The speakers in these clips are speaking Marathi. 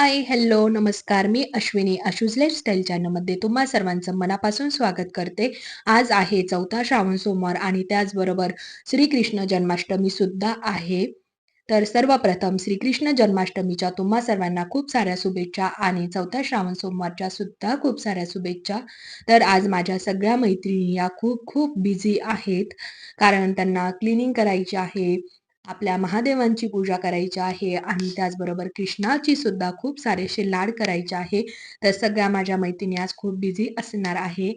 हाय, हॅलो, नमस्कार. मी अश्विनी आशूज लाईफस्टाईल चॅनलमध्ये तुम्हा सर्वांचं मनापासून स्वागत करते. आज आहे चौथा श्रावण सोमवार आणि त्याचबरोबर श्रीकृष्ण जन्माष्टमी सुद्धा आहे. तर सर्वप्रथम श्रीकृष्ण जन्माष्टमीच्या तुम्हा सर्वांना खूप साऱ्या शुभेच्छा आणि चौथ्या श्रावण सोमवारच्या सुद्धा खूप साऱ्या शुभेच्छा. तर आज माझ्या सगळ्या मैत्रिणी या खूप खूप बिझी आहेत. कारण त्यांना क्लिनिंग करायची आहे, आपल्या महादेवांची पूजा करायची आहे आणि त्याचबरोबर कृष्णाची सुद्धा खूप सारेसे लाड करायचे आहे. तर सगळ्या माझ्या मैत्रिणी आज खूप बिझी असणार आहे.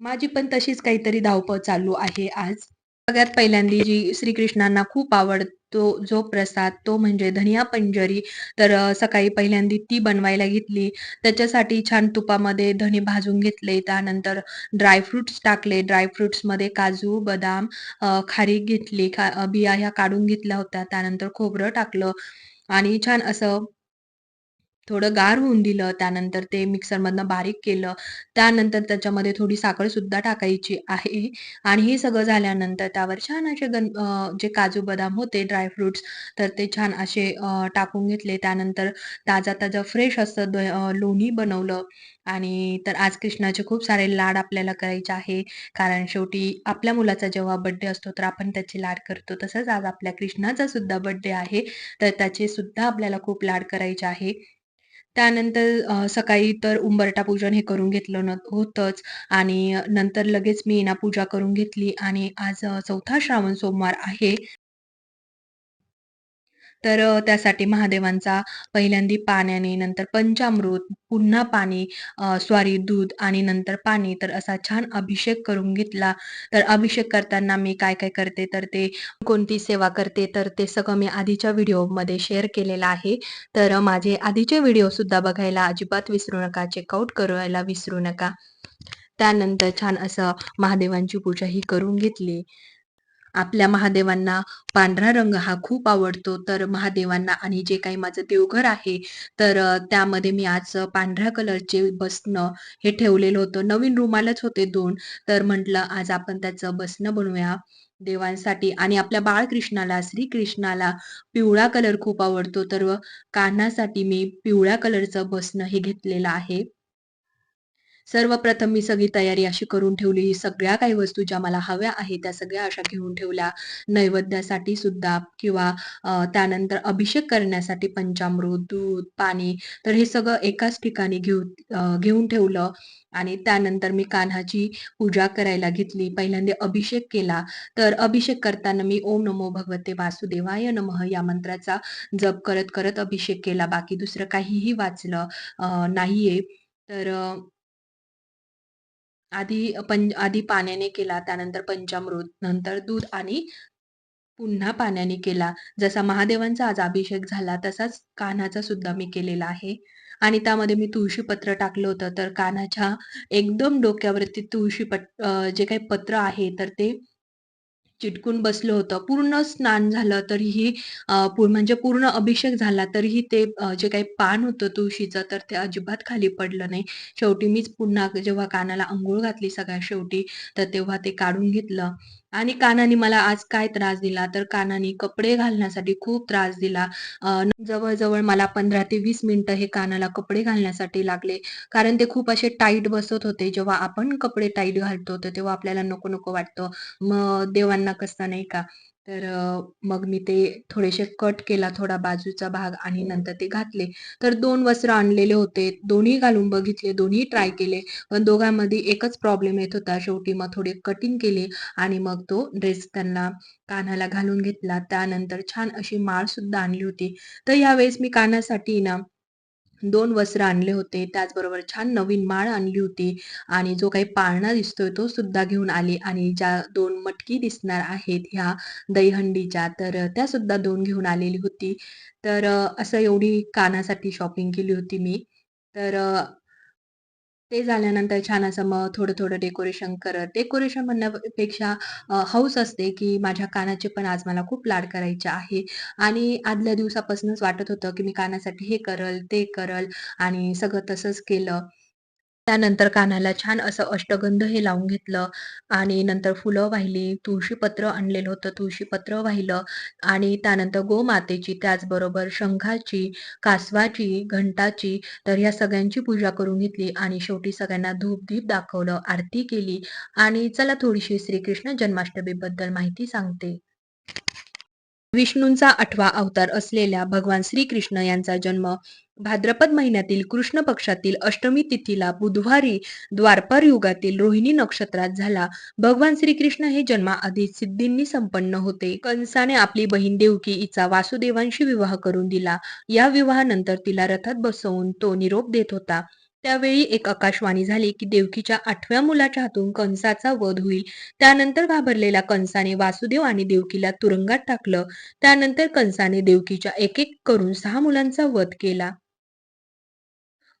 माझी पण तशीच काहीतरी धावपळ चालू आहे आज. सगळ्यात पहिल्यांदी जी श्रीकृष्णांना खूप आवडतो जो प्रसाद तो म्हणजे धनिया पंजरी. तर सकाळी पहिल्यांदी ती बनवायला घेतली. त्याच्यासाठी छान तुपामध्ये धणे भाजून घेतले. त्यानंतर ड्राय टाकले. ड्राय फ्रुट्समध्ये काजू, बदाम, खारी खारीक घेतली. खा बिया ह्या काढून घेतल्या होत्या. त्यानंतर खोबरं टाकलं आणि छान असं थोडं गार होऊन दिलं. त्यानंतर ते मिक्सरमधनं बारीक केलं. त्यानंतर त्याच्यामध्ये थोडी साखर सुद्धा टाकायची आहे आणि हे सगळं झाल्यानंतर त्यावर छान असे गण जे काजू बदाम होते ड्रायफ्रुट्स तर ते छान असे टाकून घेतले. त्यानंतर ताजा-ताजा फ्रेश असं लोणी बनवलं आणि तर आज कृष्णाचे खूप सारे लाड आपल्याला करायचे आहे. कारण शेवटी आपल्या मुलाचा जेव्हा बर्थडे असतो तर आपण त्याचे लाड करतो. तसंच आज आपल्या कृष्णाचा सुद्धा बर्थडे आहे. तर त्याचे सुद्धा आपल्याला खूप लाड करायचे आहे. त्यानंतर सकाळी तर उंबरटा पूजन हे करून घेतलं न होतंच आणि नंतर लगेच मी ना पूजा करून घेतली आणि आज चौथा श्रावण सोमवार आहे. तर त्यासाठी महादेवांचा पहिल्यांदी पाण्याने, नंतर पंचामृत, पुन्हा पाणी स्वारी सॉरी दूध आणि नंतर पाणी तर असा छान अभिषेक करून घेतला. तर अभिषेक करताना मी काय-काय करते तर ते कोणती सेवा करते तर ते सगळं मी आधीच्या व्हिडिओमध्ये शेअर केलेलं आहे. तर माझे आधीचे व्हिडिओ सुद्धा बघायला अजिबात विसरू नका, चेकआउट करायला विसरू नका. त्यानंतर छान असं महादेवांची पूजा ही करून घेतली. आपल्या महादेवांना पांढरा रंग हा खूप आवडतो. तर महादेवांना आणि जे काही माझं देवघर आहे, तर त्यामध्ये मी आज पांढऱ्या कलरचे बसणं हे ठेवलेलं होतं. नवीन रुमालच होते दोन तर म्हटलं आज आपण त्याचं बसणं बनवूया देवांसाठी आणि आपल्या बाळकृष्णाला, श्रीकृष्णाला पिवळा कलर खूप आवडतो. तर कानासाठी कान्हासाठी मी पिवळ्या कलरचं बसणं हे घेतलेलं आहे. सर्वप्रथम मी सगळी तयारी अशी करून ठेवली. ही सगळ्या काही वस्तू ज्या मला हव्या आहेत, त्या सगळ्या अशा घेऊन ठेवल्या. नैवेद्यासाठी सुद्धा किंवा त्यानंतर अभिषेक करण्यासाठी पंचामृत, दूध, पाणी तर हे सगळं एकाच ठिकाणी घेऊन घेऊन ठेवलं आणि त्यानंतर मी कान्हाची पूजा करायला घेतली. पहिल्यांदा अभिषेक केला. तर अभिषेक करताना मी ओम नमो भगवते वासुदेवाय नमः या मंत्राचा जप करत-करत अभिषेक केला. बाकी दुसरं काहीही वाचलं नाहीये. तर आधी पं आधी पाण्याने केला, त्यानंतर पंचामृत, नंतर दूध आणि पुन्हा पाण्याने केला. जसा महादेवांचा आज अभिषेक झाला, तसाच कान्हाचा सुद्धा मी केलेला आहे. आणि त्यामध्ये मी तुळशी पत्र टाकलं होतं, तर कान्हाच्या एकदम डोक्यावरती तुळशी पट जे काही पत्र आहे, तर ते चिटकून बसलं होतं. पूर्ण स्नान झालं तरीही म्हणजे पूर्ण अभिषेक झाला तरीही ते जे काही पान होतं तुळशीचं तर ते अजिबात खाली पडलं नाही. शेवटी मीच पुन्हा जेव्हा कानाला आंघोळ घातली सगळ्या शेवटी, तर तेव्हा ते काढून घेतलं. आणि कानाने मला आज काय त्रास दिला, तर कानाने कपडे घालण्यासाठी खूप त्रास दिला. जवळजवळ मला 15 ते वीस मिनिटं हे कानाला कपडे घालण्यासाठी लागले. कारण ते खूप असे टाईट बसत होते. जेव्हा आपण कपडे टाईट घालतो, तर तेव्हा आपल्याला नको-नको वाटतं. मग देवांना कसं नाही का. तर मग मी ते थोडेसे कट केला थोडा बाजूचा भाग आणि नंतर ते घातले. तर 2 वस्त्र आणलेले होते. दोन्ही घालून बघितले, दोन्ही ट्राय केले. पण दोघांमध्ये एकच प्रॉब्लेम येत होता. शेवटी मग थोडे कटिंग केले आणि मग तो ड्रेस त्यांना कानाला घालून घेतला. त्यानंतर छान अशी माळ सुद्धा आणली होती. तर यावेळेस मी कानासाठी ना दोन वस्त्र आणले होते. त्याचबरोबर छान नवीन माळ आणली होती आणि जो काही पाळणा दिसतोय तो सुद्धा घेऊन आली आणि ज्या दोन मटकी दिसणार आहेत ह्या दहीहंडीच्या, तर त्या सुद्धा दोन घेऊन आलेली होती. तर असं एवढी कानासाठी शॉपिंग केली होती मी. तर ते झाल्यानंतर छान असं मग थोडं-थोडं डेकोरेशन करत डेकोरेशन म्हणण्यापेक्षा हौस असते, की माझ्या कानाचे पण आज मला खूप लाड करायचे आहे आणि आदल्या दिवसापासूनच वाटत होतं, की मी कानासाठी हे करल, ते करल आणि सगळं तसंच केलं. त्यानंतर कानाला छान असं अष्टगंध हे लावून घेतलं आणि नंतर फुलं वाहिली, तुळशीपत्र आणलेलं होतं, तुळशीपत्र वाहिलं आणि त्यानंतर गोमातेची, त्याचबरोबर शंखाची, कासवाची, घंटाची तर ह्या सगळ्यांची पूजा करून घेतली आणि शेवटी सगळ्यांना धूप-दीप दाखवलं, आरती केली आणि चला थोडीशी श्रीकृष्ण जन्माष्टमीबद्दल माहिती सांगते. विष्णूंचा आठवा अवतार असलेल्या भगवान श्रीकृष्ण यांचा जन्म भाद्रपद महिन्यातील कृष्ण पक्षातील अष्टमी तिथीला बुधवारी द्वारपार युगातील रोहिणी नक्षत्रात झाला. भगवान श्रीकृष्ण हे जन्माआधी सिद्धींनी संपन्न होते. कंसाने आपली बहीण देवकी हिचा वासुदेवांशी विवाह करून दिला. या विवाहानंतर तिला रथात बसवून तो निरोप देत होता. त्यावेळी एक आकाशवाणी झाली की देवकीच्या आठव्या मुलाच्या हातून कंसाचा वध होईल. त्यानंतर घाबरलेल्या कंसाने वासुदेव आणि देवकीला तुरुंगात टाकलं. त्यानंतर कंसाने देवकीच्या एक एक करून सहा मुलांचा वध केला.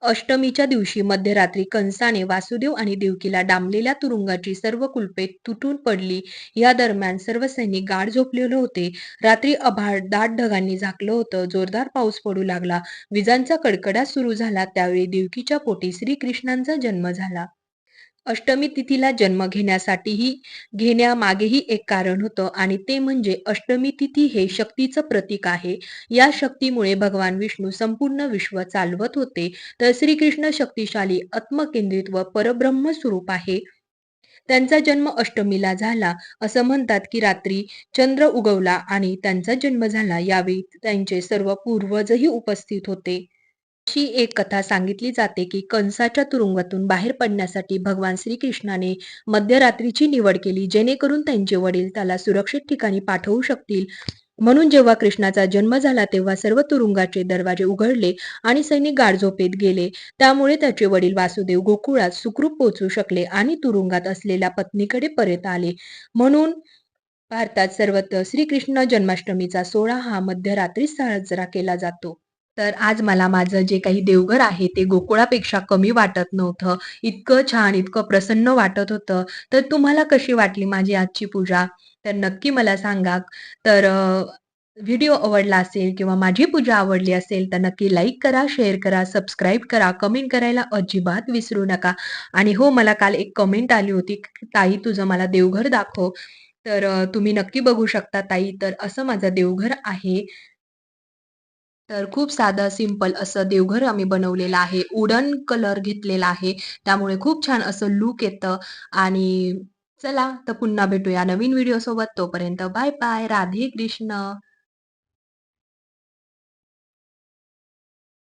अष्टमीच्या दिवशी मध्यरात्री कंसाने वासुदेव आणि देवकीला डांबलेल्या तुरुंगाची सर्व कुलपे तुटून पडली. या दरम्यान सर्व सैनिक गाढ झोपलेले होते. रात्री अभाळ दाट ढगांनी झाकलं होतं. जोरदार पाऊस पडू लागला. विजांचा कडकडा सुरू झाला. त्यावेळी देवकीच्या पोटी श्रीकृष्णांचा जन्म झाला. अष्टमी तिथीला जन्म घेण्यासाठीही घेण्यामागेही एक कारण होतं आणि ते म्हणजे अष्टमी तिथी हे शक्तीचं प्रतीक आहे. या शक्तीमुळे भगवान विष्णू संपूर्ण विश्व चालवत होते. तर श्रीकृष्ण शक्तिशाली आत्मकेंद्रित व परब्रह्म स्वरूप आहे. त्यांचा जन्म अष्टमीला झाला. असं म्हणतात की रात्री चंद्र उगवला आणि त्यांचा जन्म झाला. यावेळी त्यांचे सर्व पूर्वजही उपस्थित होते. अशी एक कथा सांगितली जाते की कंसाच्या तुरुंगातून बाहेर पडण्यासाठी भगवान श्रीकृष्णाने मध्यरात्रीची निवड केली जेणेकरून त्यांचे वडील त्याला सुरक्षित ठिकाणी पाठवू शकतील. म्हणून जेव्हा कृष्णाचा जन्म झाला तेव्हा सर्व तुरुंगाचे दरवाजे उघडले आणि सैनिक गाडझोपेत गेले. त्यामुळे त्याचे वडील वासुदेव गोकुळात सुखरूप पोचू शकले आणि तुरुंगात असलेल्या पत्नीकडे परत आले. म्हणून भारतात सर्वत्र श्रीकृष्ण जन्माष्टमीचा सोहळा हा मध्यरात्री साजरा केला जातो. तर आज मला माझं जे काही देवघर आहे ते गोकुळापेक्षा कमी वाटत नव्हतं. इतकं छान इतकं प्रसन्न वाटत होतं. तर तुम्हाला कशी वाटली माझी आजची पूजा? तर नक्की मला सांगा. तर व्हिडिओ आवडला असेल किंवा माझी पूजा आवडली असेल तर नक्की लाईक करा शेअर करा सबस्क्राईब करा. कमेंट करायला अजिबात विसरू नका. आणि हो मला काल एक कमेंट आली होती ताई तुझं मला देवघर दाखव. तर तुम्ही नक्की बघू शकता ताई. तर असं माझं देवघर आहे. तर खूप साधं सिंपल असं देवघर आम्ही बनवलेलं आहे. उडन कलर घेतलेला आहे. त्यामुळे खूप छान असं लुक येतं. आणि चला तर पुन्हा भेटूया नवीन व्हिडिओ सोबत. तोपर्यंत बाय बाय राधे कृष्ण.